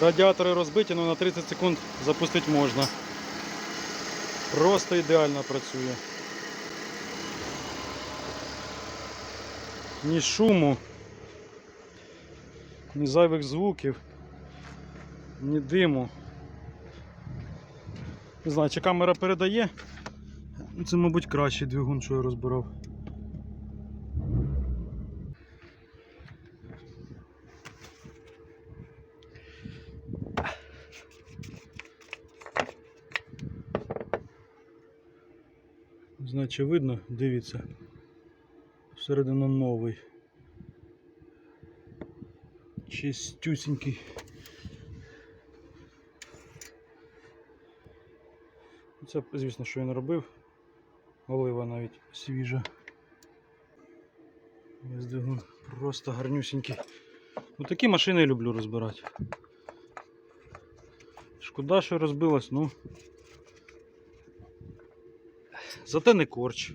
Радіатори розбиті, але на 30 секунд запустити можна. Просто ідеально працює. Ні шуму, ні зайвих звуків, ні диму. Не знаю, чи камера передає. Ну, Це, мабуть, кращий двигун, що я розбирав. Чи видно, дивіться. Всередину новий. Чистюсінький. Це, звісно, що він робив. Олива навіть свіжа. Ось просто гарнюсінький. Ну такі машини я люблю розбирати. Шкода, що розбилась, ну. Зате не корч.